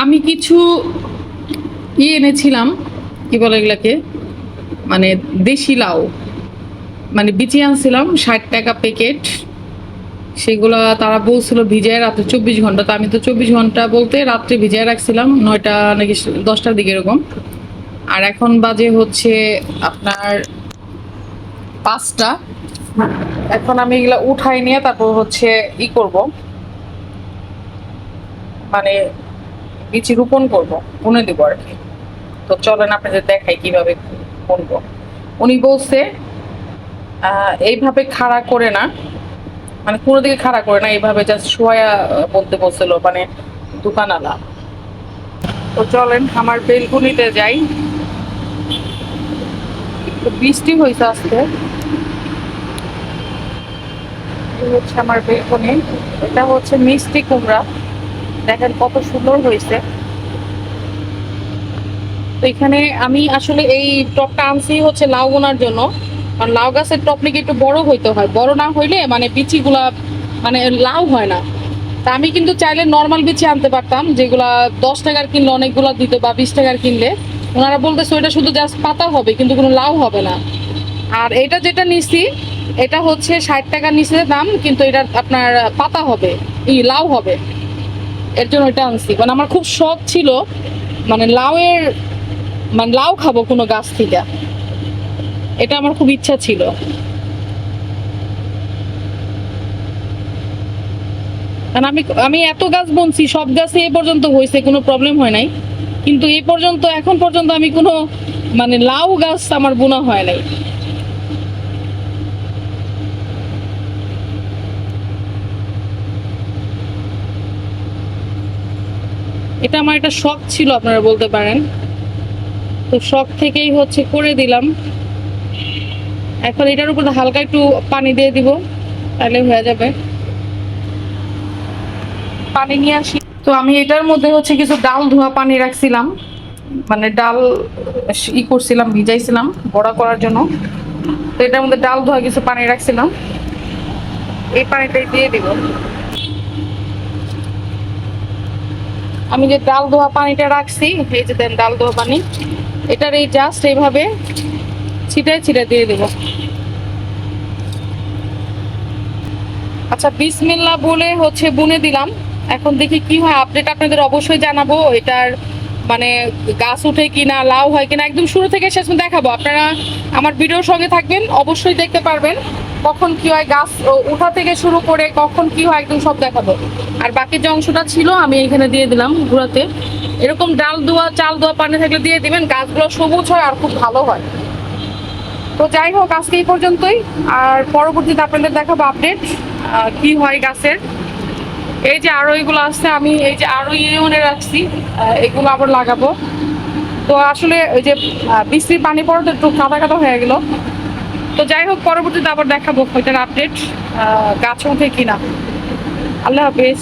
আমি কিছু ই এনেছিলাম, কি বলে এগুলাকে? মানে দেশি লাউ। মানে বিচি আনছিলাম, ষাট টাকা প্যাকেট সেগুলো তারা বলছিল ভিজায় রাত্রে চব্বিশ ঘণ্টা। তো আমি তো চব্বিশ ঘণ্টা বলতে রাত্রে ভিজায় রাখছিলাম, নয়টা নাকি দশটার দিকে এরকম। আর এখন বাজে হচ্ছে আপনার পাঁচটা। এখন আমি এগুলা উঠাই নিয়ে তারপর হচ্ছে ই করব। মানে বিচি রোপণ করব বুনে দেবো আর কি। তো চলেন আপনাদের দেখাই কীভাবে বুনবো। উনি বলছে এইভাবে খাড়া করে না মানে কোনো দিকে খাড়া করে না, এইভাবে জাস্ট শোয়া বলতে বলছিল মানে দোকানালা তো চলেন আমার বেলকুনিতে যাই। বৃষ্টি হয়েছে আজকে। হচ্ছে আমার বেলকনি। এটা হচ্ছে মিষ্টি কুমড়া। দেখেন কত সুন্দর হয়েছে। তো এখানে আমি আসলে এই টপটা আনছি হচ্ছে লাউ বোনার জন্য। কারণ লাউ গাছের টপ নাকি একটু বড় হইতে হয়। বড় না হইলে মানে বিচিগুলা মানে লাউ হয় না। তা আমি কিন্তু চাইলে নর্মাল বিচি আনতে পারতাম, যেগুলা দশ টাকার কিনলে অনেকগুলো দিত বা বিশ টাকার কিনলে। ওনারা বলতেছে ওইটা শুধু জাস্ট পাতা হবে, কিন্তু কোনো লাউ হবে না। আর এটা যেটা নিছি, এটা হচ্ছে ষাট টাকার নিচে দাম, কিন্তু এটা আপনার পাতা হবে, ই লাউ হবে। এর জন্য এটা আনছি। মানে আমার খুব শখ ছিল মানে লাউয়ের মানে লাউ খাব কোনো গাছ থেকে। এটা আমার খুব ইচ্ছা ছিল। কারণ আমি আমি এত গাছ বনছি, সব গাছে এ পর্যন্ত হয়েছে, কোনো প্রবলেম হয় নাই। কিন্তু এই পর্যন্ত, এখন পর্যন্ত আমি কোনো মানে লাউ গাছ আমার বোনা হয় নাই। এটা আমার একটা শখ ছিল, আপনারা বলতে পারেন। তো শখ থেকেই হচ্ছে করে দিলাম। এখন এটার উপর হালকা একটু পানি দিয়ে দিব, তাহলে হয়ে যাবে। পানি নিয়ে আসি। তো আমি এটার মধ্যে হচ্ছে কিছু ডাল ধোয়া পানি রাখছিলাম। মানে ডাল ই করছিলাম, ভিজাইছিলাম বড়া করার জন্য। তো এটার মধ্যে ডাল ধোয়া কিছু পানি রাখছিলাম। এই পানিটাই দিয়ে দিব। আমি যে ডাল ধোয়া পানিটা রাখছি, এই যে দেন ডাল ধোয়া পানি, এটার এই জাস্ট এইভাবে ছিটায় ছিটায় দিয়ে দেব। আচ্ছা বিসমিল্লা বলে হচ্ছে বুনে দিলাম। এখন দেখি কি হয় আপডেট আপনাদের অবশ্যই জানাব, এটার মানে গাছ উঠে কিনা, লাউ হয় কিনা, একদম শুরু থেকে শেষ দেখাবো। আপনারা আমার ভিডিওর সঙ্গে থাকবেন, অবশ্যই দেখতে পারবেন। কখন কি হয় গাছ উঠা থেকে শুরু করে কখন কি হয় একদম সব দেখাবো। আর বাকি যে অংশটা ছিল, আমি এখানে দিয়ে দিলাম গুঁড়াতে। এরকম ডাল দোয়া, চাল দোয়া, পানি থাকলে দিয়ে দিবেন, গাছগুলো সবুজ হয় আর খুব ভালো হয়। তো যাই হোক, আজকে এই পর্যন্তই। আর পরবর্তীতে আপনাদের দেখাবো আপডেট কি হয় গাছের। এই যে আরও এগুলো আসছে আমি এই যে আরও ইউনে রাখছি এগুলো আবার লাগাবো। তো আসলে ওই যে বৃষ্টির পানি পড়াতে একটু কাদা কাদা হয়ে গেল। তো যাই হোক পরবর্তীতে আবার দেখাবো ওইটার আপডেট গাছ ওঠে কিনা। আল্লাহ হাফেজ।